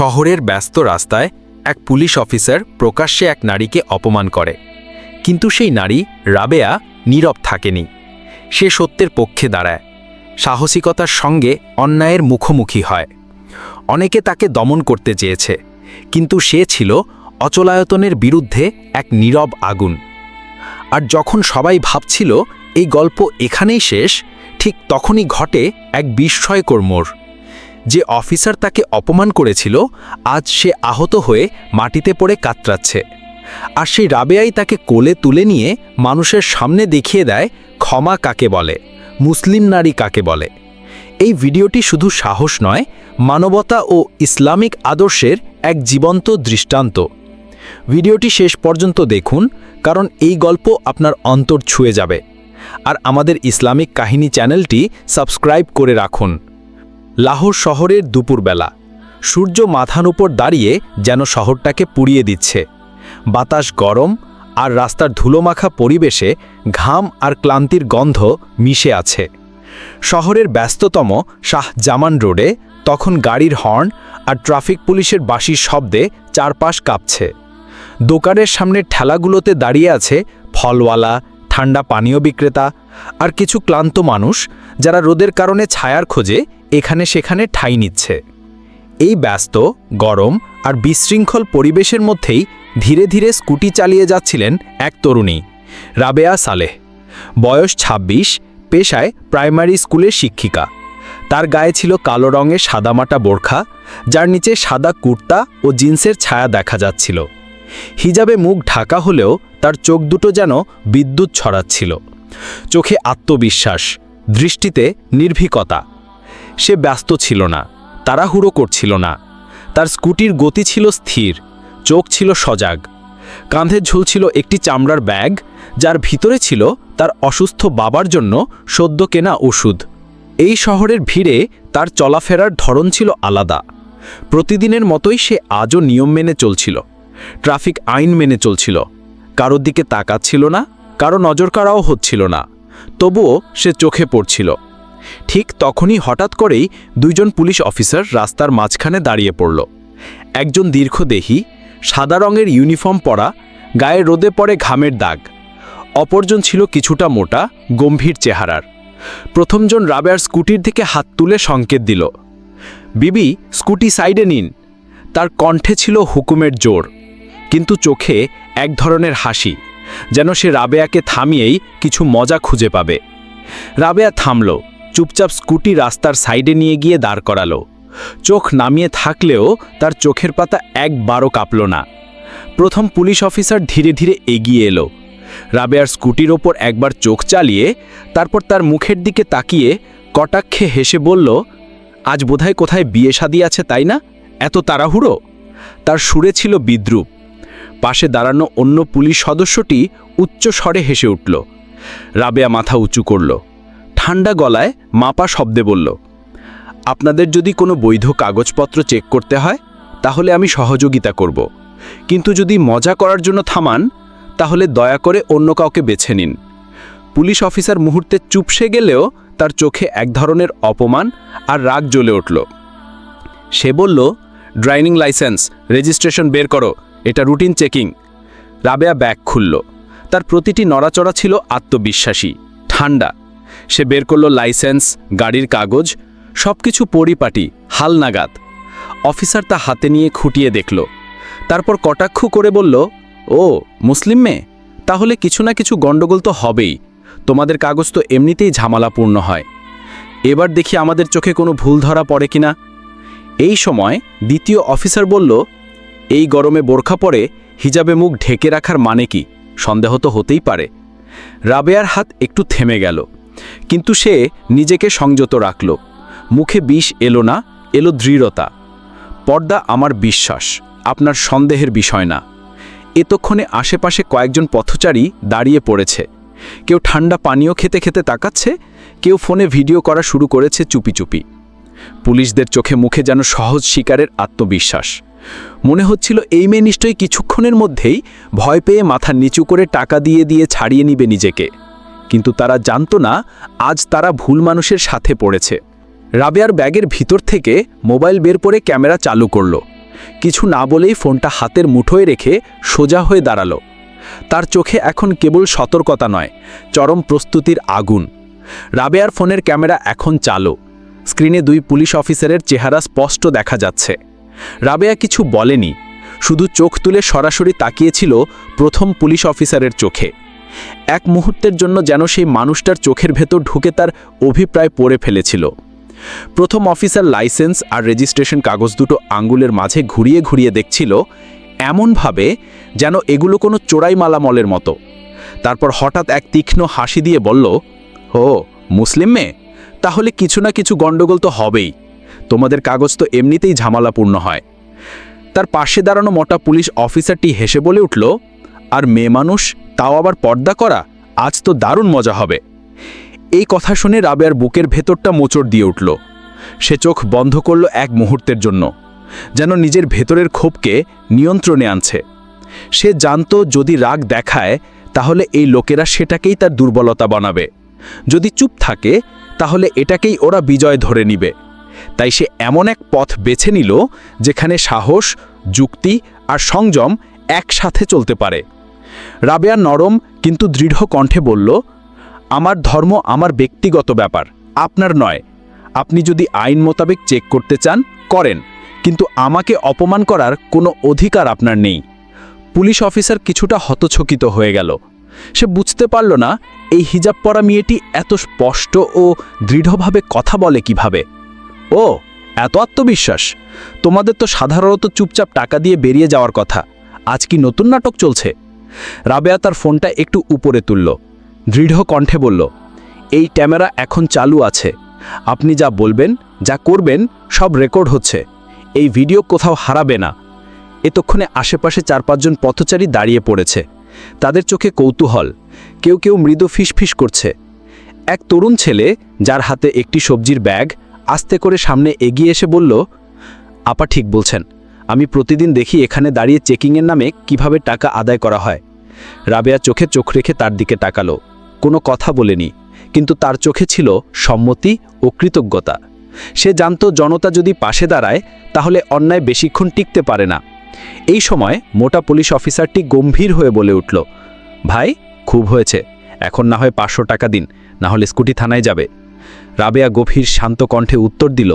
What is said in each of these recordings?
শহরের ব্যস্ত রাস্তায় এক পুলিশ অফিসার প্রকাশ্যে এক নারীকে অপমান করে। কিন্তু সেই নারী, রাবেয়া, নীরব থাকেনি। সে সত্যের পক্ষে দাঁড়ায়। সাহসিকতার সঙ্গে অন্যায়ের মুখোমুখি হয়। অনেকে তাকে দমন করতে চেয়েছে, কিন্তু সে ছিল অচলায়তনের বিরুদ্ধে এক নীরব আগুন। আর যখন সবাই ভাবছিল, এই গল্প এখানেই শেষ, ঠিক তখনই ঘটে এক বিস্ময়কর মোড়। যে অফিসার তাকে অপমান করেছিল, আজ সে আহত হয়ে মাটিতে পড়ে কাতরাচ্ছে। আর সেই রাবেয়াই তাকে কোলে তুলে নিয়ে মানুষের সামনে দেখিয়ে দেয়, ক্ষমা কাকে বলে, মুসলিম নারী কাকে বলে। এই ভিডিওটি শুধু সাহস নয়, মানবতা ও ইসলামিক আদর্শের এক জীবন্ত দৃষ্টান্ত। ভিডিওটি শেষ পর্যন্ত দেখুন, কারণ এই গল্প আপনার অন্তর ছুঁয়ে যাবে। আর আমাদের ইসলামিক কাহিনী চ্যানেলটি সাবস্ক্রাইব করে রাখুন। লাহোর শহরের দুপুরবেলা। সূর্য মাথার উপর দাঁড়িয়ে যেন শহরটাকে পুড়িয়ে দিচ্ছে। বাতাস গরম আর রাস্তার ধুলোমাখা পরিবেশে ঘাম আর ক্লান্তির গন্ধ মিশে আছে। শহরের ব্যস্ততম শাহ জামান রোডে তখন গাড়ির হর্ন আর ট্রাফিক পুলিশের বাঁশির শব্দে চারপাশ কাঁপছে। দোকানের সামনের ঠেলাগুলোতে দাঁড়িয়ে আছে ফলওয়ালা, ঠান্ডা পানীয় বিক্রেতা আর কিছু ক্লান্ত মানুষ যারা রোদের কারণে ছায়ার খোঁজে এখানে সেখানে ঠাঁই নিচ্ছে। এই ব্যস্ত, গরম আর বিশৃঙ্খল পরিবেশের মধ্যেই ধীরে ধীরে স্কুটি চালিয়ে যাচ্ছিলেন এক তরুণী, রাবেয়া সালেহ। বয়স ২৬ পেশায় প্রাইমারি স্কুলের শিক্ষিকা। তার গায়ে ছিল কালো রঙের সাদামাটা বোরখা, যার নিচে সাদা কুর্তা ও জিন্সের ছায়া দেখা যাচ্ছিল। হিজাবে মুখ ঢাকা হলেও তার চোখ দুটো যেন বিদ্যুৎ ছড়াচ্ছিল। চোখে আত্মবিশ্বাস, দৃষ্টিতে নির্ভীকতা। সে ব্যস্ত ছিল না, তাড়াহুড়ো করছিল না। তার স্কুটির গতি ছিল স্থির, চোখ ছিল সজাগ। কাঁধে ঝুলছিল একটি চামড়ার ব্যাগ, যার ভিতরে ছিল তার অসুস্থ বাবার জন্য সদ্য কেনা ওষুধ। এই শহরের ভিড়ে তার চলাফেরার ধরন ছিল আলাদা। প্রতিদিনের মতোই সে আজও নিয়ম মেনে চলছিল, ট্রাফিক আইন মেনে চলছিল। কারোর দিকে তাকাচ্ছিল না, কারও নজর কাড়াও হচ্ছিল না, তবুও সে চোখে পড়ছিল। ঠিক তখনই হঠাৎ করেই দুইজন পুলিশ অফিসার রাস্তার মাঝখানে দাঁড়িয়ে পড়ল। একজন দীর্ঘদেহী, সাদা রঙের ইউনিফর্ম পরা, গায়ে রোদে পড়ে ঘামের দাগ। অপরজন ছিল কিছুটা মোটা, গম্ভীর চেহারার। প্রথমজন রাবেয়ার স্কুটির দিকে হাত তুলে সংকেত দিল, বিবি, স্কুটি সাইডে নিন। তার কণ্ঠে ছিল হুকুমের জোর, কিন্তু চোখে এক ধরনের হাসি, যেন সে রাবেয়াকে থামিয়েই কিছু মজা খুঁজে পাবে। রাবেয়া থামল চুপচাপ স্কুটি রাস্তার সাইডে নিয়ে গিয়ে দাঁড় করালো। চোখ নামিয়ে থাকলেও তার চোখের পাতা একবারও কাঁপল না। প্রথম পুলিশ অফিসার ধীরে ধীরে এগিয়ে এলো। রাবেয়ার স্কুটির ওপর একবার চোখ চালিয়ে, তারপর তার মুখের দিকে তাকিয়ে কটাক্ষে হেসে বলল, আজ বোধহয় কোথায় বিয়ে শাদি আছে তাই না? এত তাড়াহুড়ো? তার সুরে ছিল বিদ্রুপ। পাশে দাঁড়ানো অন্য পুলিশ সদস্যটি উচ্চ স্বরে হেসে উঠল। রাবেয়া মাথা উঁচু করল। ঠান্ডা গলায় মাপা শব্দে বলল, আপনাদের যদি কোনো বৈধ কাগজপত্র চেক করতে হয়, তাহলে আমি সহযোগিতা করব। কিন্তু যদি মজা করার জন্য থামান, তাহলে দয়া করে অন্য কাউকে বেছে নিন। পুলিশ অফিসার মুহূর্তে চুপসে গেলেও তার চোখে এক ধরনের অপমান আর রাগ জ্বলে উঠল। সে বলল, ড্রাইভিং লাইসেন্স, রেজিস্ট্রেশন বের করো, এটা রুটিন চেকিং। রাবেয়া ব্যাগ খুলল। তার প্রতিটি নড়াচড়া ছিল আত্মবিশ্বাসী, ঠান্ডা। সে বের করল লাইসেন্স, গাড়ির কাগজ সব কিছু পরিপাটি হালনাগাদ অফিসার তা হাতে নিয়ে খুঁটিয়ে দেখল। তারপর কটাক্ষ করে বলল, ও, মুসলিম মেয়ে? তাহলে কিছু না কিছু গণ্ডগোল তো হবেই। তোমাদের কাগজ তো এমনিতেই ঝামেলাপূর্ণ হয়। এবার দেখি আমাদের চোখে কোনো ভুল ধরা পড়ে কিনা? এই সময় দ্বিতীয় অফিসার বলল, এই গরমে বোরখা পরে হিজাবে মুখ ঢেকে রাখার মানে কি? সন্দেহ তো হতেই পারে। রাবেয়ার হাত একটু থেমে গেল। কিন্তু সে নিজেকে সংযত রাখল। মুখে বিষ এলো না, এলো দৃঢ়তা। পর্দা আমার বিশ্বাস, আপনার সন্দেহের বিষয় না। এতক্ষণে আশেপাশে কয়েকজন পথচারী দাঁড়িয়ে পড়েছে। কেউ ঠান্ডা পানীয় খেতে খেতে তাকাচ্ছে, কেউ ফোনে ভিডিও করা শুরু করেছে চুপি চুপি। পুলিশদের চোখে মুখে যেন সহজ শিকারের আত্মবিশ্বাস। মনে হচ্ছিল এই মেয়ে নিশ্চয়ই কিছুক্ষণের মধ্যেই ভয় পেয়ে মাথা নিচু করে টাকা দিয়ে দিয়ে ছাড়িয়ে নিবে নিজেকে। কিন্তু তারা জানত না আজ তারা ভুল মানুষের সাথে পড়েছে। রাবেয়ার ব্যাগের ভিতর থেকে মোবাইল বের করে ক্যামেরা চালু করল। কিছু না বলেই ফোনটা হাতের মুঠোয় রেখে সোজা হয়ে দাঁড়াল। তার চোখে এখন কেবল সতর্কতা নয়, চরম প্রস্তুতির আগুন। রাবেয়ার ফোনের ক্যামেরা এখন চালু। স্ক্রিনে দুই পুলিশ অফিসারের চেহারা স্পষ্ট দেখা যাচ্ছে। রাবেয়া কিছু বলেনি, শুধু চোখ তুলে সরাসরি তাকিয়েছিল প্রথম পুলিশ অফিসারের চোখে। এক মুহূর্তের জন্য যেন সেই মানুষটার চোখের ভেতর ঢুকে তার অভিপ্রায় পড়ে ফেলেছিল। প্রথম অফিসার লাইসেন্স আর রেজিস্ট্রেশন কাগজ দুটো আঙ্গুলের মাঝে ঘুরিয়ে ঘুরিয়ে দেখছিল, এমনভাবে যেন এগুলো কোনো চোরাই মালামলের মতো। তারপর হঠাৎ এক তীক্ষ্ণ হাসি দিয়ে বলল, ও, মুসলিম মেয়ে? তাহলে কিছু না কিছু গণ্ডগোল তো হবেই। তোমাদের কাগজ তো এমনিতেই ঝামেলাপূর্ণ হয়। তার পাশে দাঁড়ানো মোটা পুলিশ অফিসারটি হেসে বলে উঠল আর মেয়ে মানুষ, তাও আবার পর্দা করা? আজ তো দারুণ মজা হবে। এই কথা শুনে রাবেয়ার বুকের ভেতরটা মোচড় দিয়ে উঠল। সে চোখ বন্ধ করল এক মুহূর্তের জন্য, যেন নিজের ভেতরের ক্ষোভকে নিয়ন্ত্রণে আনছে। সে জানত যদি রাগ দেখায়, তাহলে এই লোকেরা সেটাকেই তার দুর্বলতা বানাবে। যদি চুপ থাকে, তাহলে এটাকেই ওরা বিজয় ধরে নিবে। তাই সে এমন এক পথ বেছে নিল, যেখানে সাহস, যুক্তি আর সংযম একসাথে চলতে পারে। রাবেয়া নরম কিন্তু দৃঢ় কণ্ঠে বলল, আমার ধর্ম আমার ব্যক্তিগত ব্যাপার, আপনার নয়। আপনি যদি আইন মোতাবেক চেক করতে চান, করেন। কিন্তু আমাকে অপমান করার কোনো অধিকার আপনার নেই। পুলিশ অফিসার কিছুটা হতচকিত হয়ে গেল। সে বুঝতে পারল না, এই হিজাব পরা মেয়েটি এত স্পষ্ট ও দৃঢ়ভাবে কথা বলে কীভাবে। ও, এত আত্মবিশ্বাস! তোমাদের তো সাধারণত চুপচাপ টাকা দিয়ে বেরিয়ে যাওয়ার কথা। আজ কি নতুন নাটক চলছে? রাবেয়া তার ফোনটা একটু উপরে তুলল। দৃঢ় কণ্ঠে বলল, এই ক্যামেরা এখন চালু আছে। আপনি যা বলবেন, যা করবেন, সব রেকর্ড হচ্ছে। এই ভিডিও কোথাও হারাবে না। এতক্ষণে আশেপাশে চার পাঁচজন পথচারী দাঁড়িয়ে পড়েছে। তাদের চোখে কৌতূহল। কেউ কেউ মৃদু ফিসফিস করছে। এক তরুণ ছেলে, যার হাতে একটি সবজির ব্যাগ, আস্তে করে সামনে এগিয়ে এসে বলল, আপা ঠিক বলছেন। আমি প্রতিদিন দেখি এখানে দাঁড়িয়ে চেকিংয়ের নামে কীভাবে টাকা আদায় করা হয়। রাবেয়া চোখে চোখ রেখে তার দিকে তাকালো। কোনো কথা বলেনি, কিন্তু তার চোখে ছিল সম্মতি ও কৃতজ্ঞতা। সে জানত জনতা যদি পাশে দাঁড়ায়, তাহলে অন্যায় বেশিক্ষণ টিকতে পারে না। এই সময় মোটা পুলিশ অফিসারটি গম্ভীর হয়ে বলে উঠল, ভাই, খুব হয়েছে। এখন না হয় পাঁচশো টাকা দিন, না হলে স্কুটি থানায় যাবে। রাবেয়া গভীর শান্ত কণ্ঠে উত্তর দিল,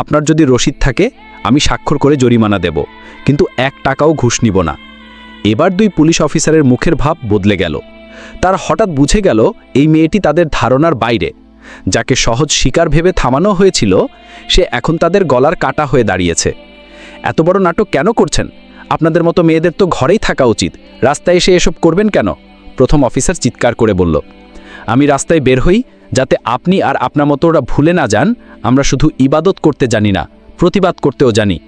আপনার যদি রসিদ থাকে আমি স্বাক্ষর করে জরিমানা দেব, কিন্তু এক টাকাও ঘুষ নিব না। এবার দুই পুলিশ অফিসারের মুখের ভাব বদলে গেল। তার হঠাৎ বুঝে গেল এই মেয়েটি তাদের ধারণার বাইরে। যাকে সহজ শিকার ভেবে থামানো হয়েছিল, সে এখন তাদের গলার কাটা হয়ে দাঁড়িয়েছে। এত বড় নাটক কেন করছেন? আপনাদের মতো মেয়েদের তো ঘরেই থাকা উচিত। রাস্তায় এসে এসব করবেন কেন? প্রথম অফিসার চিৎকার করে বলল, আমি রাস্তায় বের হই যাতে আপনি আর আপনার মতো ওরা ভুলে না যান। আমরা শুধু ইবাদত করতে জানি না। প্রতিবাদ করতেও জানি।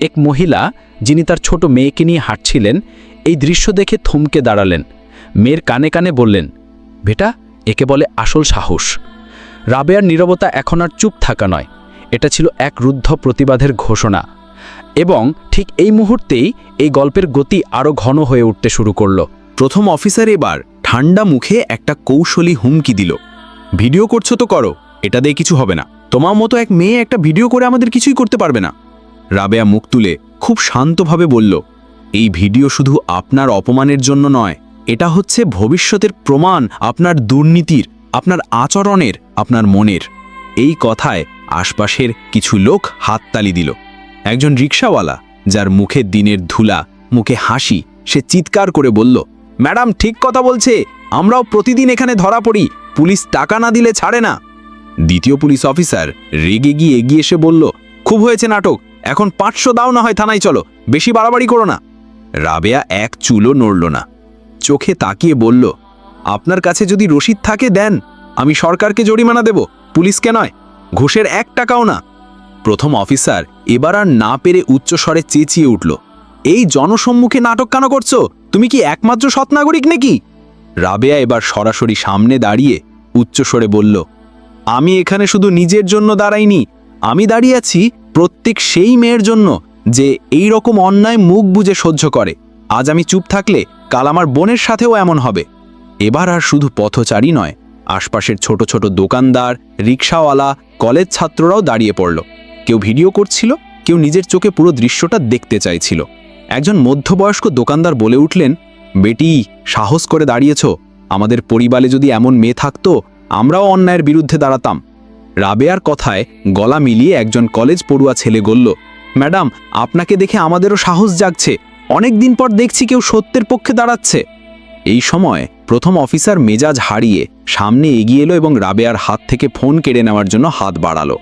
এক মহিলা, যিনি তার ছোট মেয়েকে নিয়ে হাঁটছিলেন, এই দৃশ্য দেখে থমকে দাঁড়ালেন। মেয়ের কানে কানে বললেন, বেটা, একে বলে আসল সাহস। রাবেয়ার নীরবতা এখন আর চুপ থাকা নয়। এটা ছিল এক রুদ্ধ প্রতিবাদের ঘোষণা। এবং ঠিক এই মুহূর্তেই এই গল্পের গতি আরও ঘন হয়ে উঠতে শুরু করল। প্রথম অফিসার এবার ঠান্ডা মুখে একটা কৌশলী হুমকি দিল। ভিডিও করছ তো করো, এটা দিয়ে কিছু হবে না। তোমার মতো এক মেয়ে একটা ভিডিও করে আমাদের কিছুই করতে পারবে না। রাবেয়া মুখ তুলে খুব শান্তভাবে বলল, এই ভিডিও শুধু আপনার অপমানের জন্য নয়, এটা হচ্ছে ভবিষ্যতের প্রমাণ আপনার দুর্নীতির, আপনার আচরণের, আপনার মনের। এই কথায় আশপাশের কিছু লোক হাততালি দিল। একজন রিক্সাওয়ালা, যার মুখে দিনের ধুলা, মুখে হাসি, সে চিৎকার করে বলল, ম্যাডাম, ঠিক কথা বলছে, আমরাও প্রতিদিন এখানে ধরা পড়ি, পুলিশ টাকা না দিলে ছাড়ে না। দ্বিতীয় পুলিশ অফিসার রেগে গিয়ে এগিয়ে এসে বলল, খুব হয়েছে নাটক, এখন পাঁচশো দাও না হয় থানায় চলো, বেশি বাড়াবাড়ি করো না। রাবেয়া এক চুলও নড়ল না। চোখে তাকিয়ে বলল, আপনার কাছে যদি রসিদ থাকে দেন, আমি সরকারকে জরিমানা দেব, পুলিশকে নয়, ঘুষের এক টাকাও না। প্রথম অফিসার এবার আর না পেরে উচ্চস্বরে চেঁচিয়ে উঠল, এই জনসম্মুখে নাটক কেন করছ? তুমি কি একমাত্র সৎ নাগরিক নাকি? রাবেয়া এবার সরাসরি সামনে দাঁড়িয়ে উচ্চস্বরে বলল আমি এখানে শুধু নিজের জন্য দাঁড়াইনি, আমি দাঁড়িয়ে আছি প্রত্যেক সেই মেয়ের জন্য যে এই রকম অন্যায় মুখ বুঝে সহ্য করে। আজ আমি চুপ থাকলে কাল আমার বোনের সাথেও এমন হবে। এবার আর শুধু পথচারী নয়, আশপাশের ছোট ছোট দোকানদার, রিক্সাওয়ালা, কলেজ ছাত্ররাও দাঁড়িয়ে পড়ল। কেউ ভিডিও করছিল, কেউ নিজের চোখে পুরো দৃশ্যটা দেখতে চাইছিল। একজন মধ্যবয়স্ক দোকানদার বলে উঠলেন, বেটি, সাহস করে দাঁড়িয়েছ। আমাদের পরিবারে যদি এমন মেয়ে থাকতো আমরাও অন্যায়ের বিরুদ্ধে দাঁড়াতাম। রাবেয়ার কথায় গলা মিলিয়ে একজন কলেজ পড়ুয়া ছেলে বলল, ম্যাডাম, আপনাকে দেখে আমাদেরও সাহস জাগছে। অনেক দিন পর দেখছি কেউ সত্যের পক্ষে দাঁড়াচ্ছে। এই সময় প্রথম অফিসার মেজাজ হারিয়ে সামনে এগিয়ে এলো এবং রাবেয়ার হাত থেকে ফোন কেড়ে নেওয়ার জন্য হাত বাড়ালো।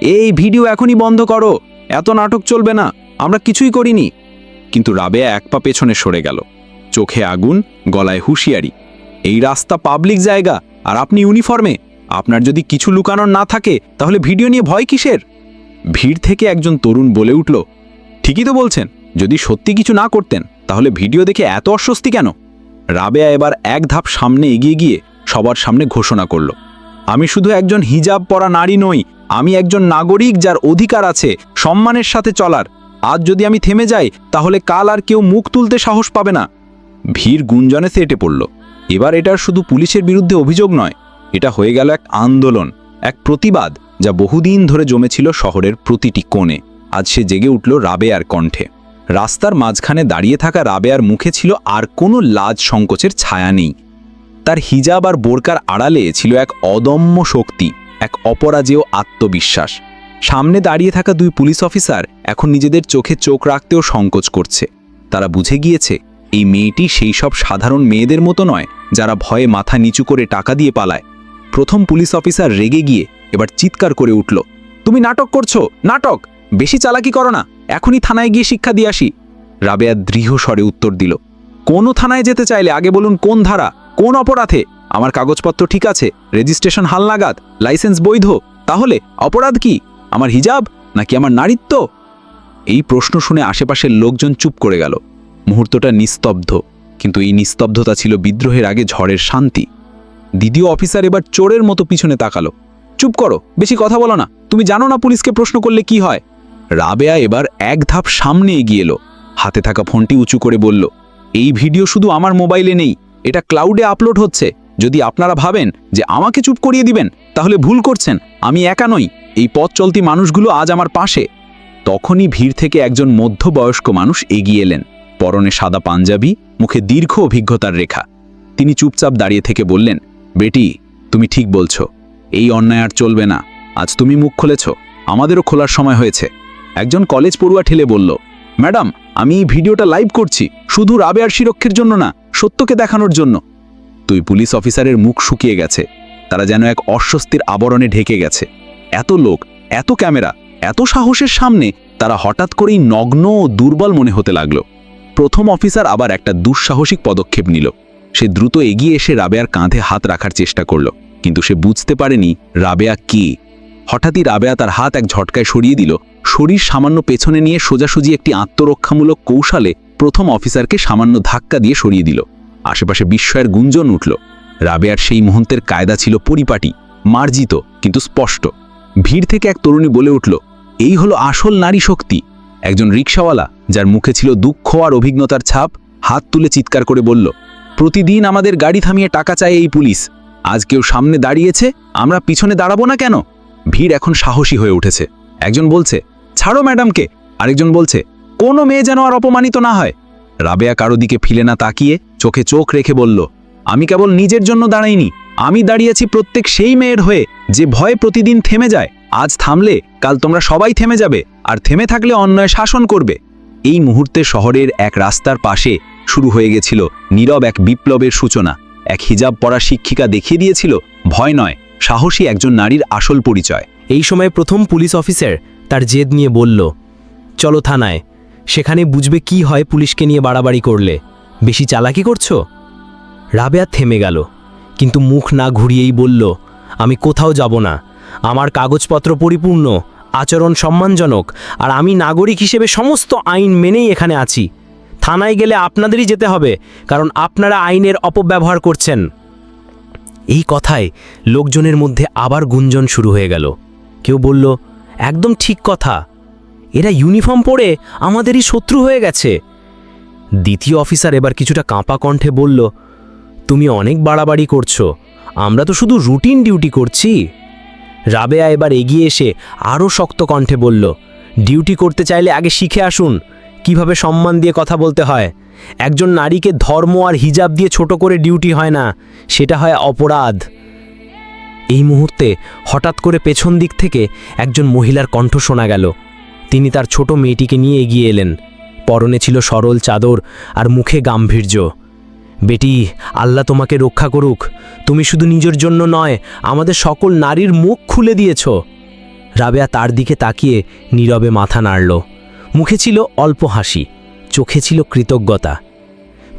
এই ভিডিও এখনই বন্ধ করো। এত নাটক চলবে না। আমরা কিছুই করিনি। কিন্তু রাবেয়া এক পা পেছনে সরে গেল। চোখে আগুন, গলায় হুঁশিয়ারি। এই রাস্তা পাবলিক জায়গা। আর আপনি ইউনিফর্মে। আপনার যদি কিছু লুকানোর না থাকে, তাহলে ভিডিও নিয়ে ভয় কিসের? ভিড় থেকে একজন তরুণ বলে উঠল, ঠিকই তো বলছেন, যদি সত্যি কিছু না করতেন, তাহলে ভিডিও দেখে এত অস্বস্তি কেন? রাবেয়া এবার এক ধাপ সামনে এগিয়ে গিয়ে সবার সামনে ঘোষণা করল, আমি শুধু একজন হিজাব পরা নারী নই, আমি একজন নাগরিক যার অধিকার আছে, সম্মানের সাথে চলার। আজ যদি আমি থেমে যাই, তাহলে কাল আর কেউ মুখ তুলতে সাহস পাবে না। ভিড় গুঞ্জনে সেটে পড়ল। এবার এটার শুধু পুলিশের বিরুদ্ধে অভিযোগ নয়, এটা হয়ে গেল এক আন্দোলন, এক প্রতিবাদ যা বহুদিন ধরে জমেছিল শহরের প্রতিটি কোণে। আজ সে জেগে উঠল রাবেয়ার কণ্ঠে। রাস্তার মাঝখানে দাঁড়িয়ে থাকা রাবেয়ার মুখে ছিল আর কোনো লাজ সংকোচের ছায়া নেই। তার হিজাব আর বোরকার আড়ালে ছিল এক অদম্য শক্তি, এক অপরাজেয় আত্মবিশ্বাস। সামনে দাঁড়িয়ে থাকা দুই পুলিশ অফিসার এখন নিজেদের চোখে চোখ রাখতেও সংকোচ করছে। তারা বুঝে গিয়েছে এই মেয়েটি সেই সব সাধারণ মেয়েদের মতো নয়, যারা ভয়ে মাথা নিচু করে টাকা দিয়ে পালায়। প্রথম পুলিশ অফিসার রেগে গিয়ে এবার চিৎকার করে উঠল, তুমি নাটক করছ? নাটক? বেশি চালাকি করো না, এখনই থানায় গিয়ে শিক্ষা দিয়ে আসি। রাবেয়া দৃঢ় স্বরে উত্তর দিল, কোনো থানায় যেতে চাইলে আগে বলুন কোন ধারা, কোন অপরাধে? আমার কাগজপত্র ঠিক আছে, রেজিস্ট্রেশন হালনাগাদ লাইসেন্স বৈধ, তাহলে অপরাধ কি? আমার হিজাব নাকি আমার নারীত্ব? এই প্রশ্ন শুনে আশেপাশের লোকজন চুপ করে গেল। মুহূর্তটা নিস্তব্ধ, কিন্তু এই নিস্তব্ধতা ছিল বিদ্রোহের আগে ঝড়ের শান্তি। দ্বিতীয় অফিসার এবার চোরের মতো পিছনে তাকালো। চুপ করো, বেশি কথা বলো না, তুমি জানো না পুলিশকে প্রশ্ন করলে কি হয়? রাবেয়া এবার এক ধাপ সামনে এগিয়ে এলো। হাতে থাকা ফোনটি উঁচু করে বলল, এই ভিডিও শুধু আমার মোবাইলে নেই, এটা ক্লাউডে আপলোড হচ্ছে। যদি আপনারা ভাবেন যে আমাকে চুপ করিয়ে দিবেন, তাহলে ভুল করছেন, আমি একা নই। এই পথ চলতি মানুষগুলো আজ আমার পাশে। তখনই ভিড় থেকে একজন মধ্যবয়স্ক মানুষ এগিয়ে এলেন। পরনে সাদা পাঞ্জাবি, মুখে দীর্ঘ অভিজ্ঞতার রেখা। তিনি চুপচাপ দাঁড়িয়ে থেকে বললেন, বেটি, তুমি ঠিক বলছো। এই অন্যায় আর চলবে না। আজ তুমি মুখ খুলেছ। আমাদেরও খোলার সময় হয়েছে। একজন কলেজ পড়ুয়া ঠেলে বলল, ম্যাডাম, আমি এই ভিডিওটা লাইভ করছি, শুধু রাবে আর শিরক্ষের জন্য না, সত্যকে দেখানোর জন্য। তুই পুলিশ অফিসারের মুখ শুকিয়ে গেছে। তারা যেন এক অস্বস্তির আবরণে ঢেকে গেছে। এত লোক, এত ক্যামেরা, এত সাহসের সামনে তারা হঠাৎ করেই নগ্ন ও দুর্বল মনে হতে লাগল। প্রথম অফিসার আবার একটা দুঃসাহসিক পদক্ষেপ নিল। সে দ্রুত এগিয়ে এসে রাবেয়ার কাঁধে হাত রাখার চেষ্টা করল, কিন্তু সে বুঝতে পারেনি রাবেয়া কে। হঠাৎই রাবেয়া তার হাত এক ঝটকায় সরিয়ে দিল। শরীর সামান্য পেছনে নিয়ে সোজাসুজি একটি আত্মরক্ষামূলক কৌশলে প্রথম অফিসারকে সামান্য ধাক্কা দিয়ে সরিয়ে দিল। আশেপাশে বিস্ময়ের গুঞ্জন উঠল। রাবেয়ার সেই মুহূর্তের কায়দা ছিল পরিপাটি, মার্জিত, কিন্তু স্পষ্ট। ভিড় থেকে এক তরুণী বলে উঠল, এই হলো আসল নারী শক্তি। একজন রিক্সাওয়ালা যার মুখে ছিল দুঃখ আর অভিজ্ঞতার ছাপ, হাত তুলে চিৎকার করে বলল, প্রতিদিন আমাদের গাড়ি থামিয়ে টাকা চায় এই পুলিশ। আজ কেউ সামনে দাঁড়িয়েছে, আমরা পিছনে দাঁড়াবো না কেন? ভিড় এখন সাহসী হয়ে উঠেছে। একজন বলছে, ছাড়ো ম্যাডামকে। আরেকজন বলছে, কোনো মেয়ে যেন আর অপমানিত না হয়। রাবেয়া কারও দিকে ফিলে না তাকিয়ে চোখে চোখ রেখে বলল, আমি কেবল নিজের জন্য দাঁড়াইনি, আমি দাঁড়িয়েছি প্রত্যেক সেই মেয়ের হয়ে যে ভয়ে প্রতিদিন থেমে যায়। আজ থামলে কাল তোমরা সবাই থেমে যাবে, আর থেমে থাকলে অন্যায় শাসন করবে। এই মুহূর্তে শহরের এক রাস্তার পাশে শুরু হয়ে গেছিল নীরব এক বিপ্লবের সূচনা। এক হিজাব পরা শিক্ষিকা দেখিয়ে দিয়েছিল, ভয় নয়, সাহসী একজন নারীর আসল পরিচয়। এই সময় প্রথম পুলিশ অফিসার তার জেদ নিয়ে বলল, চলো থানায়, সেখানে বুঝবে কি হয় পুলিশকে নিয়ে বাড়াবাড়ি করলে। বেশি চালাকি করছ? রাবেয়া থেমে গেল, কিন্তু মুখ না ঘুরিয়েই বলল, আমি কোথাও যাব না, আমার কাগজপত্র পরিপূর্ণ আচরণ সম্মানজনক, আর আমি নাগরিক হিসেবে সমস্ত আইন মেনেই এখানে আছি। থানায় গেলে আপনাদেরই যেতে হবে, কারণ আপনারা আইনের অপব্যবহার করছেন। এই কথায় লোকজনের মধ্যে আবার গুঞ্জন শুরু হয়ে গেল। কেউ বলল, একদম ঠিক কথা। এরা ইউনিফর্ম পরে আমাদেরই শত্রু হয়ে গেছে। দ্বিতীয় অফিসার এবার কিছুটা কাঁপা কণ্ঠে বলল, তুমি অনেক বাড়াবাড়ি করছ। আমরা তো শুধু রুটিন ডিউটি করছি। রাবেয়া এবার এগিয়ে এসে আরও শক্ত কণ্ঠে বলল, ডিউটি করতে চাইলে আগে শিখে আসুন, কীভাবে সম্মান দিয়ে কথা বলতে হয়। একজন নারীকে ধর্ম আর হিজাব দিয়ে ছোট করে ডিউটি হয় না, সেটা হয় অপরাধ। এই মুহূর্তে হঠাৎ করে পেছন দিক থেকে একজন মহিলার কণ্ঠ শোনা গেল। তিনি তার ছোট মেয়েটিকে নিয়ে এগিয়ে এলেন। পরনে ছিল সরল চাদর আর মুখে গাম্ভীর্য। বেটি, আল্লাহ তোমাকে রক্ষা করুক। তুমি শুধু নিজের জন্য নয়, আমাদের সকল নারীর মুখ খুলে দিয়েছ। রাবেয়া তার দিকে তাকিয়ে নীরবে মাথা নাড়ল। মুখে ছিল অল্প হাসি, চোখে ছিল কৃতজ্ঞতা।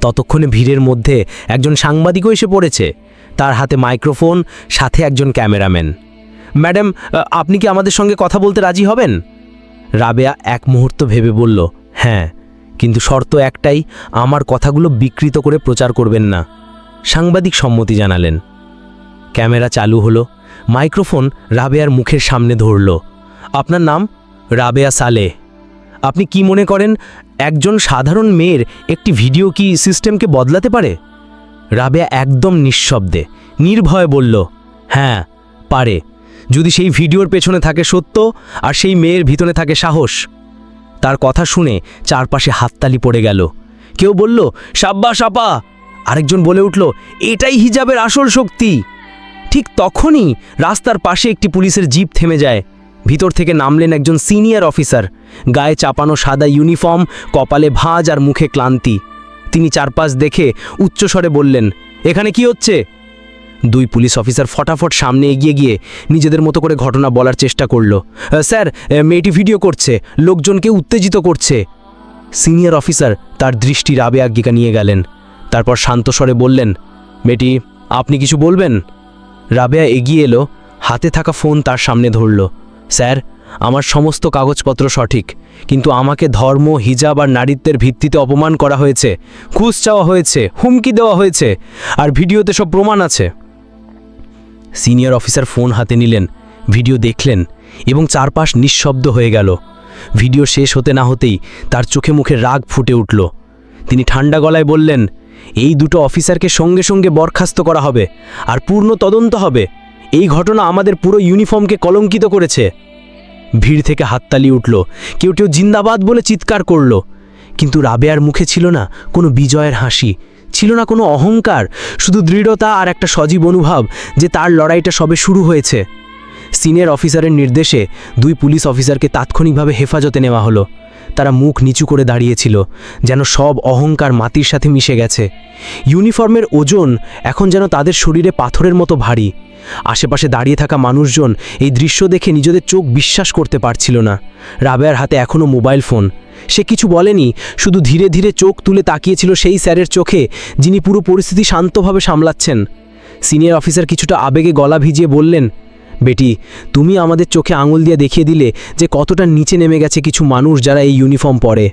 ততক্ষণে ভিড়ের মধ্যে একজন সাংবাদিকও এসে পড়েছে। তার হাতে মাইক্রোফোন, সাথে একজন ক্যামেরাম্যান। ম্যাডাম আপনি কি আমাদের সঙ্গে কথা বলতে রাজি হবেন? রাবেয়া এক মুহূর্ত ভেবে বলল হ্যাঁ। কিন্তু শর্ত একটাই, আমার কথাগুলো বিকৃত করে প্রচার করবেন না। সাংবাদিক সম্মতি জানালেন। ক্যামেরা চালু হলো। মাইক্রোফোন রাবেয়ার মুখের সামনে ধরল। আপনার নাম? রাবেয়া সালে। আপনি কি মনে করেন, একজন সাধারণ মেয়ের একটি ভিডিও কি সিস্টেমকে বদলাতে পারে? রাবেয়া একদম নিঃশব্দে, নির্ভয়ে বলল হ্যাঁ পারে। যদি সেই ভিডিওর পেছনে থাকে সত্য, আর সেই মেয়ের ভিতরে থাকে সাহস তার কথা শুনে চারপাশে হাততালি পড়ে গেল। কেউ বলল সাব্বাস আপা আরেকজন বলে উঠল, এটাই হিজাবের আসল শক্তি। ঠিক তখনই রাস্তার পাশে একটি পুলিশের জিপ থেমে যায়। ভিতর থেকে নামলেন একজন সিনিয়র অফিসার। গায়ে চাপানো সাদা ইউনিফর্ম, কপালে ভাঁজ আর মুখে ক্লান্তি। তিনি চারপাশ দেখে উচ্চস্বরে বললেন, এখানে কি হচ্ছে? দুই পুলিশ অফিসার ফটাফট সামনে এগিয়ে গিয়ে নিজেদের মতো করে ঘটনা বলার চেষ্টা করল। স্যার মেয়েটি ভিডিও করছে, লোকজনকে উত্তেজিত করছে। সিনিয়র অফিসার তার দৃষ্টি রাবে আজ্ঞিকা নিয়ে গেলেন। তারপর শান্ত স্বরে বললেন, মেয়েটি, আপনি কিছু বলবেন? রাবেয়া এগিয়ে এলো, হাতে থাকা ফোন তার সামনে ধরল, স্যার, আমার সমস্ত কাগজপত্র সঠিক, কিন্তু আমাকে ধর্ম, হিজাব আর নারীত্বের ভিত্তিতে অপমান করা হয়েছে, ঘুষ চাওয়া হয়েছে, হুমকি দেওয়া হয়েছে, আর ভিডিওতে সব প্রমাণ আছে। সিনিয়র অফিসার ফোন হাতে নিলেন, ভিডিও দেখলেন এবং চারপাশ নিঃশব্দ হয়ে গেল। ভিডিও শেষ হতে না হতেই তার চোখে মুখে রাগ ফুটে উঠল। তিনি ঠান্ডা গলায় বললেন, এই দুটো অফিসারকে সঙ্গে সঙ্গে বরখাস্ত করা হবে আর পূর্ণ তদন্ত হবে। এই ঘটনা আমাদের পুরো ইউনিফর্মকে কলঙ্কিত করেছে। ভিড় থেকে হাততালি উঠল, কেউ কেউ জিন্দাবাদ বলে চিৎকার করল। কিন্তু রাবেয়ার মুখে ছিল না কোনো বিজয়ের হাসি ছিল না কোনো অহংকার, শুধু দৃঢ়তা আর একটা সজীব অনুভব যে তার লড়াইটা সবে শুরু হয়েছে। সিনিয়র অফিসারের নির্দেশে দুই পুলিশ অফিসারকে তাৎক্ষণিকভাবে হেফাজতে নেওয়া হলো। তারা মুখ নিচু করে দাঁড়িয়েছিল, যেন সব অহংকার মাটির সাথে মিশে গেছে। ইউনিফর্মের ওজন এখন যেন তাদের শরীরে পাথরের মতো ভারী। আশেপাশে দাঁড়িয়ে থাকা মানুষজন এই দৃশ্য দেখে নিজেদের চোখ বিশ্বাস করতে পারছিল না। রাবেয়ার হাতে এখনও মোবাইল ফোন। সে কিছু বলেনি, শুধু ধীরে ধীরে চোখ তুলে তাকিয়েছিল সেই স্যারের চোখে, যিনি পুরো পরিস্থিতি শান্তভাবে সামলাচ্ছেন। সিনিয়র অফিসার কিছুটা আবেগে গলা ভিজিয়ে বললেন, বেটি, তুমি আমাদের চোখে আঙুল দিয়ে দেখিয়ে দিলে যে কতটা নিচে নেমে গেছে কিছু মানুষ যারা এই ইউনিফর্ম পরে।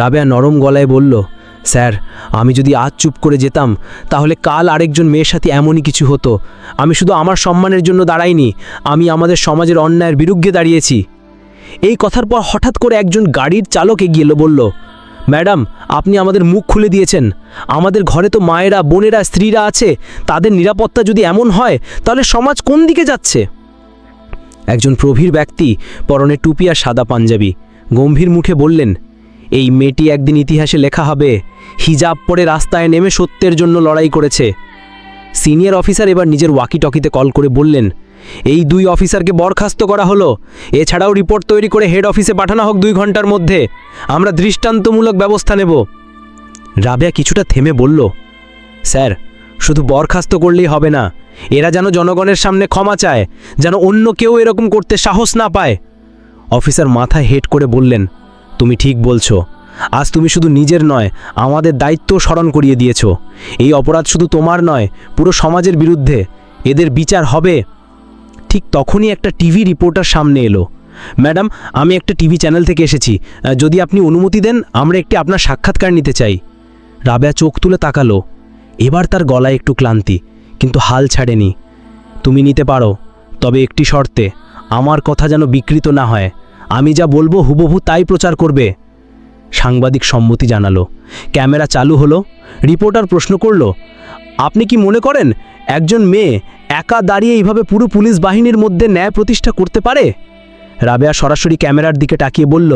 রাবেয়া নরম গলায় বলল, স্যার, আমি যদি আজ চুপ করে যেতাম, তাহলে কাল আরেকজন মেয়ের সাথে এমনই কিছু হতো। আমি শুধু আমার সম্মানের জন্য দাঁড়াইনি, আমি আমাদের সমাজের অন্যায়ের বিরুদ্ধে দাঁড়িয়েছি। এই কথার পর হঠাৎ করে একজন গাড়ির চালক এগিয়ে এলো, বলল, ম্যাডাম, আপনি আমাদের মুখ খুলে দিয়েছেন। আমাদের ঘরে তো মায়েরা, বোনেরা, স্ত্রীরা আছে। তাদের নিরাপত্তা যদি এমন হয়, তাহলে সমাজ কোন দিকে যাচ্ছে? একজন প্রভীর ব্যক্তি পরনে টুপি আর সাদা পাঞ্জাবি গম্ভীর মুখে বললেন, এই মেয়েটি একদিন ইতিহাসে লেখা হবে, হিজাব পরে রাস্তায় নেমে সত্যের জন্য লড়াই করেছে। সিনিয়র অফিসার এবার নিজের ওয়াকি টকিতে কল করে বললেন এই দুই অফিসারকে বরখাস্ত করা হলো। এছাড়াও রিপোর্ট তৈরি করে হেড অফিসে পাঠানো হোক দুই ঘণ্টার মধ্যে। আমরা দৃষ্টান্তমূলক ব্যবস্থা নেব। রাবেয়া কিছুটা থেমে বলল, স্যার, শুধু বরখাস্ত করলেই হবে না। এরা যেন জনগণের সামনে ক্ষমা চায়, যেন অন্য কেউ এরকম করতে সাহস না পায়। অফিসার মাথায় হেট করে বললেন, তুমি ঠিক বলছো। আজ তুমি শুধু নিজের নয়, আমাদের দায়িত্ব স্মরণ করিয়ে দিয়েছ। এই অপরাধ শুধু তোমার নয়, পুরো সমাজের বিরুদ্ধে। এদের বিচার হবে। ঠিক তখনই একটা টিভি রিপোর্টার সামনে এলো। ম্যাডাম, আমি একটা টিভি চ্যানেল থেকে এসেছি। যদি আপনি অনুমতি দেন, আমরা একটি আপনার সাক্ষাৎকার নিতে চাই। রাবেয়া চোখ তুলে তাকালো। এবার তার গলায় একটু ক্লান্তি, কিন্তু হাল ছাড়েনি। তুমি নিতে পারো, তবে একটি শর্তে, আমার কথা যেন বিকৃত না হয়। আমি যা বলব হুবহু তাই প্রচার করবে। সাংবাদিক সম্মতি জানালো। ক্যামেরা চালু হলো। রিপোর্টার প্রশ্ন করল, আপনি কি মনে করেন, একজন মেয়ে একা দাঁড়িয়ে এইভাবে পুরো পুলিশ বাহিনীর মধ্যে ন্যায় প্রতিষ্ঠা করতে পারে? রাবেয়া সরাসরি ক্যামেরার দিকে তাকিয়ে বলল,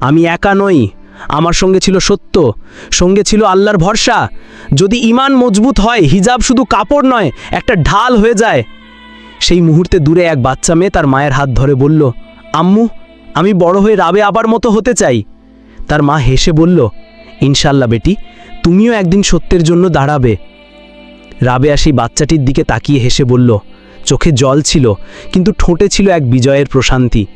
আমি একা নই। আমার সঙ্গে ছিল সত্য। সঙ্গে ছিল আল্লাহর ভরসা। যদি ইমান মজবুত হয়, হিজাব শুধু কাপড় নয়, একটা ঢাল হয়ে যায়। সেই মুহূর্তে দূরে এক বাচ্চা মেয়ে তার মায়ের হাত ধরে বলল, আম্মু, আমি বড় হয়ে রাবে আবার মতো হতে চাই। তার মা হেসে বলল ইনশাল্লাহ বেটি, তুমিও একদিন সত্যের জন্য দাঁড়াবে। রাবেয়া সেই বাচ্চাটির দিকে তাকিয়ে হেসে বলল, চোখে জল ছিল, কিন্তু ঠোঁটে ছিল এক বিজয়ের প্রশান্তি।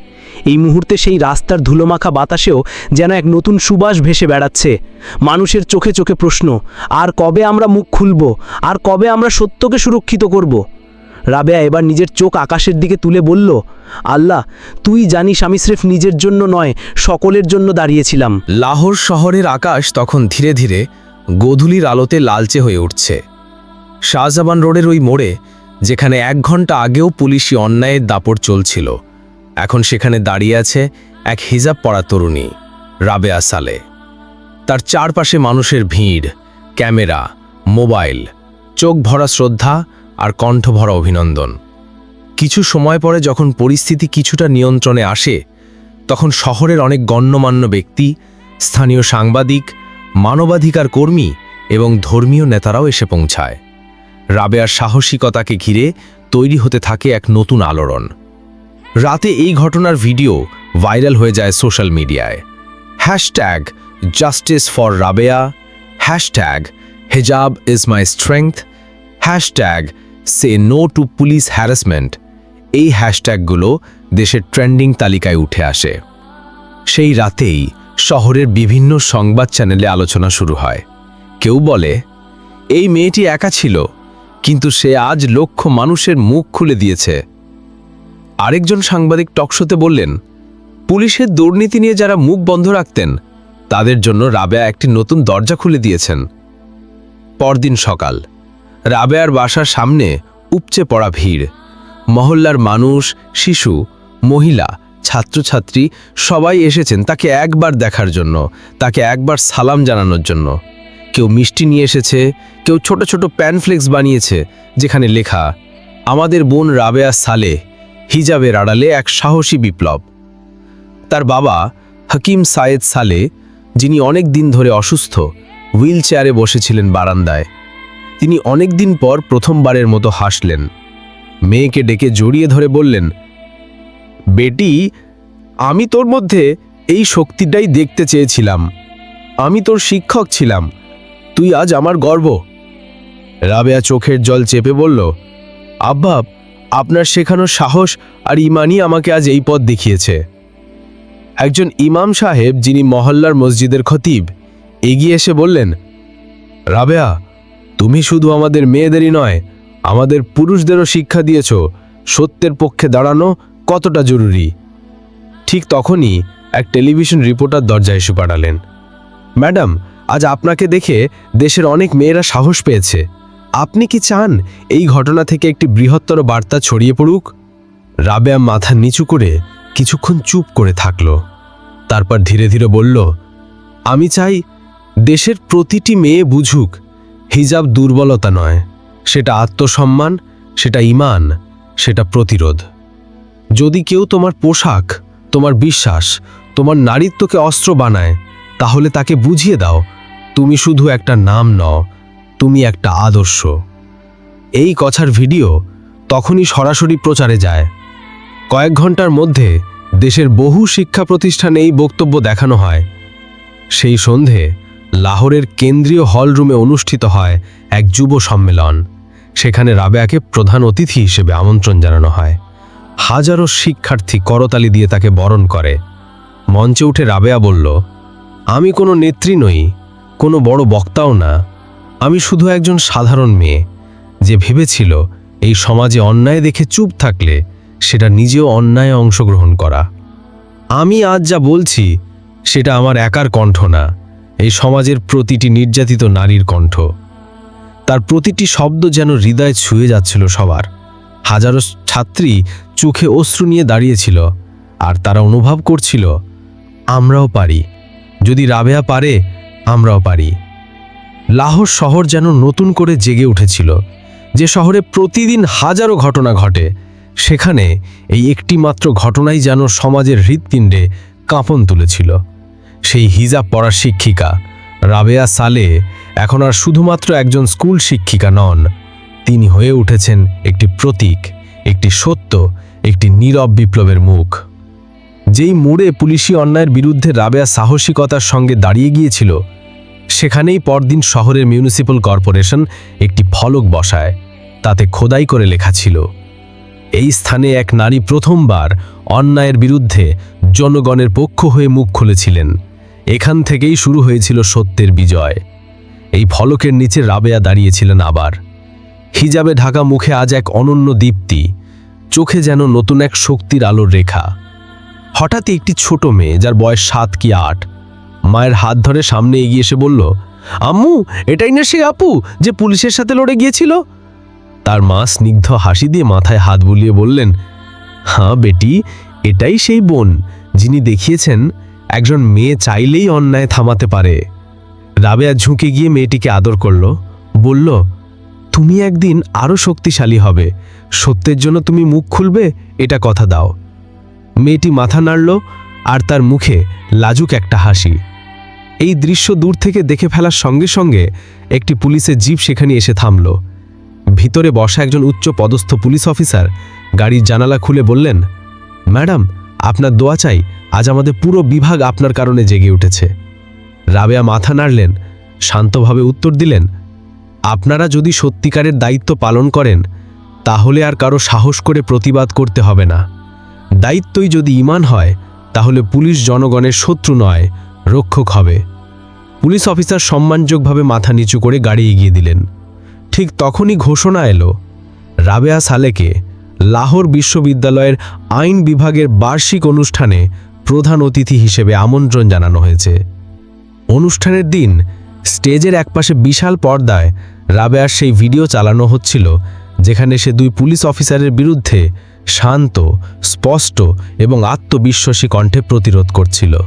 এই মুহূর্তে সেই রাস্তার ধুলোমাখা বাতাসেও যেন এক নতুন সুবাস ভেসে বেড়াচ্ছে। মানুষের চোখে চোখে প্রশ্ন, আর কবে আমরা মুখ খুলব, আর কবে আমরা সত্যকে সুরক্ষিত করব? রাবেয়া এবার নিজের চোখ আকাশের দিকে তুলে বলল, আল্লাহ, তুই জানিস আমি স্রেফ নিজের জন্য নয়, সকলের জন্য দাঁড়িয়েছিলাম। লাহোর শহরের আকাশ তখন ধীরে ধীরে গোধূলির আলোতে লালচে হয়ে উঠছে। শাহজাবান রোডের ওই মোড়ে, যেখানে এক ঘণ্টা আগেও পুলিশি অন্যায়ের দাপট চলছিল। এখন সেখানে দাঁড়িয়ে আছে এক হিজাব পরা তরুণী, রাবেয়া সালে। তার চারপাশে মানুষের ভিড়, ক্যামেরা, মোবাইল, চোখ ভরা শ্রদ্ধা আর কণ্ঠ ভরা অভিনন্দন। কিছু সময় পরে যখন পরিস্থিতি কিছুটা নিয়ন্ত্রণে আসে, তখন শহরের অনেক গণ্যমান্য ব্যক্তি, স্থানীয় সাংবাদিক, মানবাধিকার কর্মী এবং ধর্মীয় নেতারাও এসে পৌঁছায়। রাবেয়ার সাহসিকতাকে ঘিরে তৈরি হতে থাকে এক নতুন আলোড়ন। রাতে এই ঘটনার ভিডিও ভাইরাল হয়ে যায় সোশ্যাল মিডিয়ায়। Hashtag justice for Rabeya, hashtag hijab is my strength, hashtag say no to police harassment. এই হ্যাশট্যাগুলো দেশের ট্রেন্ডিং তালিকায় উঠে আসে। সেই রাতেই শহরের বিভিন্ন সংবাদ চ্যানেলে আলোচনা শুরু হয়। কেউ বলে, এই মেয়েটি একা ছিল? কিন্তু সে আজ লক্ষ মানুষের মুখ খুলে দিয়েছে। আরেকজন সাংবাদিক টকশোতে বললেন, পুলিশের দুর্নীতি নিয়ে যারা মুখ বন্ধ রাখতেন, তাদের জন্য রাবেয়া একটি নতুন দরজা খুলে দিয়েছেন। পরদিন সকাল, রাবেয়ার বাসার সামনে উপচে পড়া ভিড়। মহল্লার মানুষ, শিশু, মহিলা, ছাত্রছাত্রী সবাই এসেছেন তাকে একবার দেখার জন্য, তাকে একবার সালাম জানানোর জন্য। কেউ মিষ্টি নিয়ে এসেছে, কেউ ছোট ছোট প্যানফ্লেক্স বানিয়েছে, যেখানে লেখা, আমাদের বোন রাবেয়া সালে হিজাবের আড়ালে এক সাহসী বিপ্লব। তার বাবা হাকিম সায়েদ সালে, যিনি অনেক দিন ধরে অসুস্থ, হুইল চেয়ারে বসেছিলেন বারান্দায়। তিনি অনেক দিন পর প্রথমবারের মতো হাসলেন। মেয়েকে ডেকে জড়িয়ে ধরে বললেন, বেটি, আমি তোর মধ্যে এই শক্তিটাই দেখতে চেয়েছিলাম। আমি তোর শিক্ষক ছিলাম। তুই আজ আমার গর্ব। রাবেয়া চোখের জল চেপে বলল, আব্বা, আপনার শেখানো সাহস আর ইমানই আমাকে আজ এই পথ দেখিয়েছে। একজন ইমাম সাহেব যিনি মহল্লার মসজিদের খতিব, এগিয়ে এসে বললেন, রাবেয়া, তুমি শুধু আমাদের মেয়েদেরই নয়, আমাদের পুরুষদেরও শিক্ষা দিয়েছ, সত্যের পক্ষে দাঁড়ানো কতটা জরুরি? ঠিক তখনই এক টেলিভিশন রিপোর্টার দরজায় এসে পাঠালেন, ম্যাডাম আজ আপনাকে দেখে দেশের অনেক মেয়েরা সাহস পেয়েছে। আপনি কি চান এই ঘটনা থেকে একটি বৃহত্তর বার্তা ছড়িয়ে পড়ুক? রাবেয়া মাথা নিচু করে কিছুক্ষণ চুপ করে থাকল। তারপর ধীরে ধীরে বলল, আমি চাই দেশের প্রতিটি মেয়ে বুঝুক, হিজাব দুর্বলতা নয়। সেটা আত্মসম্মান, সেটা ইমান, সেটা প্রতিরোধ। যদি কেউ তোমার পোশাক, তোমার বিশ্বাস, তোমার নারীত্বকে অস্ত্র বানায়, তাহলে তাকে বুঝিয়ে দাও তুমি শুধু একটা নাম নও, তুমি একটা আদর্শ। এই কথার ভিডিও তখনই সরাসরি প্রচারে যায়। কয়েক ঘণ্টার মধ্যে দেশের বহু শিক্ষা প্রতিষ্ঠানে এই বক্তব্য দেখানো হয়। সেই সন্ধে লাহোরের কেন্দ্রীয় হল রুমে অনুষ্ঠিত হয় এক যুব সম্মেলন। সেখানে রাবেয়াকে প্রধান অতিথি হিসেবে আমন্ত্রণ জানানো হয়। হাজারো শিক্ষার্থী করতালি দিয়ে তাকে বরণ করে। মঞ্চে উঠে রাবেয়া বলল, আমি কোনো নেত্রী নই কোনো বড় বক্তাও না, আমি শুধু একজন সাধারণ মেয়ে যে ভেবেছিল এই সমাজে অন্যায় দেখে চুপ থাকলে সেটা নিজেও অন্যায় অংশগ্রহণ করা। আমি আজ যা বলছি সেটা আমার একার কণ্ঠ না, এই সমাজের প্রতিটি নির্যাতিত নারীর কণ্ঠ। তার প্রতিটি শব্দ যেন হৃদয় ছুঁয়ে যাচ্ছিল সবার। হাজারো ছাত্রী চোখে অশ্রু নিয়ে দাঁড়িয়েছিল আর তারা অনুভব করছিল, আমরাও পারি। যদি রাবেয়া পারে আমরাও পারি। লাহোর শহর যেন নতুন করে জেগে উঠেছিল, যে শহরে প্রতিদিন হাজারো ঘটনা ঘটে, সেখানে এই একটিমাত্র ঘটনাই যেন সমাজের হৃৎপিণ্ডে কাঁপন তুলেছিল। সেই হিজাব পড়ার শিক্ষিকা, রাবেয়া সালে এখন আর শুধুমাত্র একজন স্কুল শিক্ষিকা নন, তিনি হয়ে উঠেছেন একটি প্রতীক, একটি সত্য, একটি নীরব বিপ্লবের মুখ। যেই মোড়ে পুলিশি অন্যায়ের বিরুদ্ধে রাবেয়া সাহসিকতার সঙ্গে দাঁড়িয়ে গিয়েছিল, সেখানেই পরদিন শহরের মিউনিসিপ্যাল কর্পোরেশন একটি ফলক বসায়, তাতে খোদাই করে লেখা ছিল, এই স্থানে এক নারী প্রথমবার অন্যায়ের বিরুদ্ধে জনগণের পক্ষ হয়ে মুখ খুলেছিলেন। এখান থেকেই শুরু হয়েছিল সত্যের বিজয়। এই ফলকের নিচে রাবেয়া দাঁড়িয়েছিলেন আবার। হিজাবে ঢাকা মুখে আজ এক অনন্য দীপ্তি, চোখে যেন নতুন এক শক্তির আলোর রেখা। হঠাৎই একটি ছোট মেয়ে, যার বয়স সাত কি আট, মায়ের হাত ধরে সামনে এগিয়ে এসে বলল, আম্মু, এটাই না সে আপু যে পুলিশের সাথে লড়ে গিয়েছিল? তার মা স্নিগ্ধ হাসি দিয়ে মাথায় হাত বুলিয়ে বললেন হ্যাঁ বেটি, এটাই সেই বোন যিনি দেখিয়েছেন একজন মেয়ে চাইলেই অন্যায় থামাতে পারে। রাবেয়া ঝুঁকে গিয়ে মেয়েটিকে আদর করল, বলল, তুমি একদিন আরও শক্তিশালী হবে। সত্যের জন্য তুমি মুখ খুলবে, এটা কথা দাও। মেয়েটি মাথা নাড়ল আর তার মুখে লাজুক একটা হাসি। এই দৃশ্য দূর থেকে দেখে ফেলার সঙ্গে সঙ্গে একটি পুলিশের জিপ সেখানে এসে থামল। ভিতরে বসা একজন উচ্চ পদস্থ পুলিশ অফিসার গাড়ির জানালা খুলে বললেন, ম্যাডাম, আপনার দোয়া চাই, আজ আমাদের পুরো বিভাগ আপনার কারণে জেগে উঠেছে। রাবেয়া মাথা নাড়লেন, শান্তভাবে উত্তর দিলেন, আপনারা যদি সত্যিকারের দায়িত্ব পালন করেন, তাহলে আর কারও সাহস করে প্রতিবাদ করতে হবে না। দায়িত্বই যদি ইমান হয়, তাহলে পুলিশ জনগণের শত্রু নয়, রক্ষক হবে। পুলিশ অফিসার সম্মানযোগভাবে মাথা নিচু করে গাড়ি এগিয়ে দিলেন। ঠিক তখনই ঘোষণা এলো, রাবেয়া সালেকে লাহোর বিশ্ববিদ্যালয়ের আইন বিভাগের বার্ষিক অনুষ্ঠানে প্রধান অতিথি হিসেবে আমন্ত্রণ জানানো হয়েছে। অনুষ্ঠানের দিন স্টেজের একপাশে বিশাল পর্দায় রাবেয়ার সেই ভিডিও চালানো হচ্ছিল, যেখানে সে দুই পুলিশ অফিসারের বিরুদ্ধে শান্ত, স্পষ্ট এবং আত্মবিশ্বাসী কণ্ঠে প্রতিরোধ করছিল।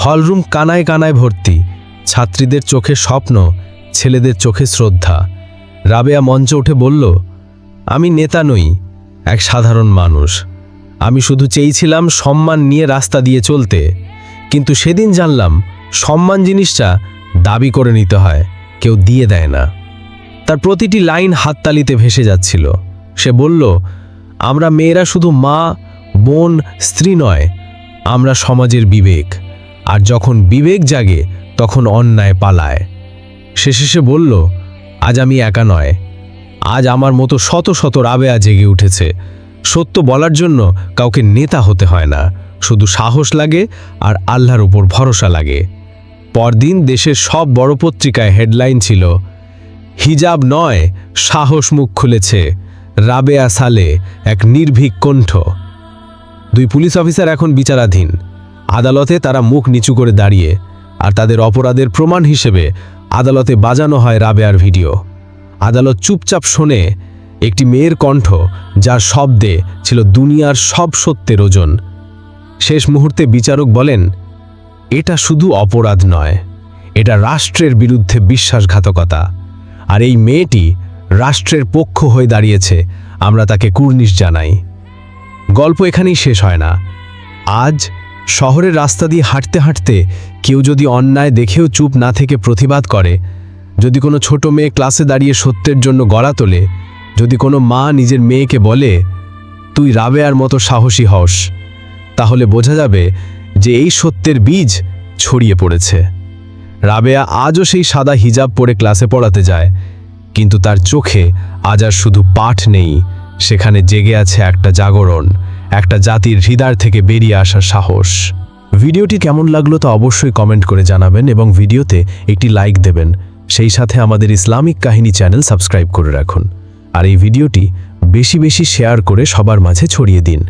হলরুম কানায় কানায় ভর্তি, ছাত্রীদের চোখে স্বপ্ন, ছেলেদের চোখে শ্রদ্ধা। রাবেয়া মঞ্চে উঠে বলল, আমি নেতা নই, এক সাধারণ মানুষ। আমি শুধু চেয়েছিলাম সম্মান নিয়ে রাস্তা দিয়ে চলতে। কিন্তু সেদিন জানলাম, সম্মান জিনিসটা দাবি করে নিতে হয়, কেউ দিয়ে দেয় না। তার প্রতিটি লাইন হাততালিতে ভেসে যাচ্ছিল। সে বলল আমরা মেয়েরা শুধু মা, বোন, স্ত্রী নয়, আমরা সমাজের বিবেক। আর যখন বিবেক জাগে, তখন অন্যায় পালায়। শেষে সে বলল, আজ আমি একা নয়। আজ আমার মতো শত শত রাবেয়া জেগে উঠেছে। সত্য বলার জন্য কাউকে নেতা হতে হয় না। শুধু সাহস লাগে আর আল্লাহর উপর ভরসা লাগে। পরদিন দেশের সব বড় পত্রিকায় হেডলাইন ছিল, হিজাব নয়, সাহস মুখ খুলেছে। রাবেয়া সালে এক নির্ভীক কণ্ঠ। দুই পুলিশ অফিসার এখন বিচারাধীন। আদালতে তারা মুখ নিচু করে দাঁড়িয়ে, আর তাদের অপরাধের প্রমাণ হিসেবে আদালতে বাজানো হয় রাবেয়ার ভিডিও। আদালত চুপচাপ শোনে একটি মেয়ের কণ্ঠ, যার শব্দে ছিল দুনিয়ার সব সত্যের ওজন। শেষ মুহূর্তে বিচারক বলেন, এটা শুধু অপরাধ নয়, এটা রাষ্ট্রের বিরুদ্ধে বিশ্বাসঘাতকতা। আর এই মেয়েটি রাষ্ট্রের পক্ষ হয়ে দাঁড়িয়েছে। আমরা তাকে কুর্নিশ জানাই। গল্প এখানেই শেষ হয় না। আজ শহরের রাস্তা দিয়ে হাঁটতে হাঁটতে কেউ যদি অন্যায় দেখেও চুপ না থেকে প্রতিবাদ করে, যদি কোনো ছোট মেয়ে ক্লাসে দাঁড়িয়ে সত্যের জন্য গড়া তোলে, যদি কোনো মা নিজের মেয়েকে বলে, তুই রাবেয়ার মতো সাহসী হস, তাহলে বোঝা যাবে যে এই সত্যের বীজ ছড়িয়ে পড়েছে। রাবেয়া আজও সেই সাদা হিজাব পরে ক্লাসে পড়াতে যায়। কিন্তু তার চোখে আজ আর শুধু পাঠ নেই, সেখানে জেগে আছে একটা জাগরণ, একটা জাতির হৃদয় থেকে বেরিয়ে আসার সাহস। ভিডিওটি কেমন লাগল তা অবশ্যই কমেন্ট করে জানাবেন এবং ভিডিওতে একটি লাইক দেবেন। সেই সাথে আমাদের ইসলামিক কাহিনী চ্যানেল সাবস্ক্রাইব করে রাখুন। আর এই ভিডিওটি বেশি বেশি শেয়ার করে সবার মাঝে ছড়িয়ে দিন।